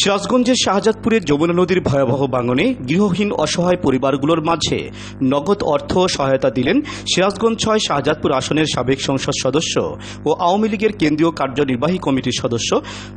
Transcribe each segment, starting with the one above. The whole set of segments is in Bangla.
সিরাজগঞ্জের শাহজাদপুরের যমুনা নদীর ভয়াবহ বাঙনে গৃহহীন অসহায় পরিবারগুলোর মাঝে নগদ অর্থ সহায়তা দিলেন সিরাজগঞ্জ ছয় শাহজাদপুর আসনের সাবেক সংসদ সদস্য ও আওয়ামী লীগের কেন্দ্রীয় কার্যনির্বাহী কমিটির সদস্য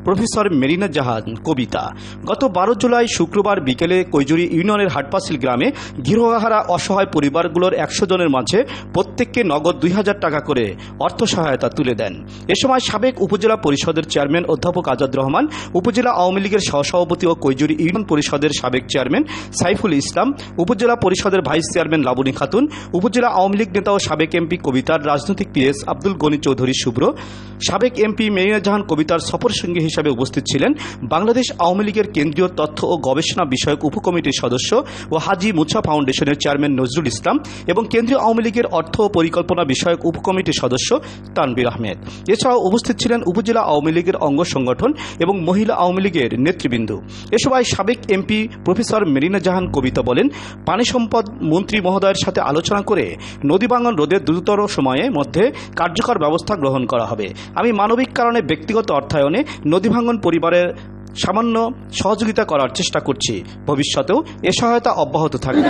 প্রফেসর মেরিনা জাহান কবিতা। গত বারো জুলাই শুক্রবার বিকেলে কৈজুরি ইউনিয়নের হাটপাসিল গ্রামে গৃহহারা অসহায় পরিবারগুলোর একশো জনের মাঝে প্রত্যেককে নগদ দুই হাজার টাকা করে অর্থ সহায়তা তুলে দেন। এ সময় সাবেক উপজেলা পরিষদের চেয়ারম্যান অধ্যাপক আজাদ রহমান, উপজেলা আওয়ামী লীগের সহসভাপতি ও কৈজুরি ইউনিয়ন পরিষদের সাবেক চেয়ারম্যান সাইফুল ইসলাম, উপজেলা পরিষদের ভাইস চেয়ারম্যান লাবণী খাতুন, উপজেলা আওয়ামী লীগ নেতা ও সাবেক এমপি কবিতার রাজনৈতিক পিএস আব্দুল গনি চৌধুরী শুভ্র, সাবেক এমপি মেরিনা জাহান কবিতার সফর সঙ্গী হিসাবে উপস্থিত ছিলেন বাংলাদেশ আওয়ামী লীগের কেন্দ্রীয় তথ্য ও গবেষণা বিষয়ক উপকমিটির সদস্য ও হাজি মুছা ফাউন্ডেশনের চেয়ারম্যান নজরুল ইসলাম এবং কেন্দ্রীয় আওয়ামী লীগের অর্থ ও পরিকল্পনা বিষয়ক উপকমিটির সদস্য তানবির আহমেদ। এছাড়াও উপস্থিত ছিলেন উপজেলা আওয়ামী লীগের অঙ্গ সংগঠন এবং মহিলা আওয়ামী লীগের নেতৃবৃন্দ। এ সময় সাবেক এমপি প্রফেসর মেরিনা জাহান কবিতা বলেন, পানি সম্পদ মন্ত্রী মহোদয়ের সাথে আলোচনা করে নদী ভাঙন রোধের দ্রুততর সময়ের মধ্যে কার্যকর ব্যবস্থা গ্রহণ করা হবে। আমি মানবিক কারণে ব্যক্তিগত অর্থায়নে নদী ভাঙন পরিবারের সামান্য সহযোগিতা করার চেষ্টা করছি। ভবিষ্যতেও এ সহায়তা অব্যাহত থাকবে।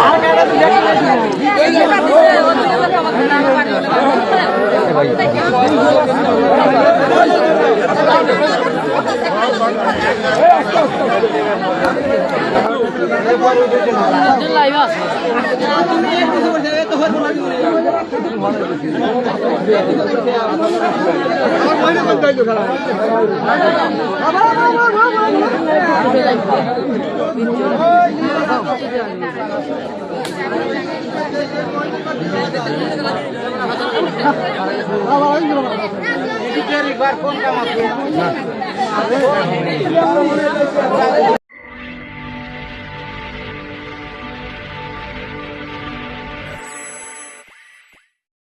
ইন্ডিয়া লাইভ আছে ফোন কামাচ্ছে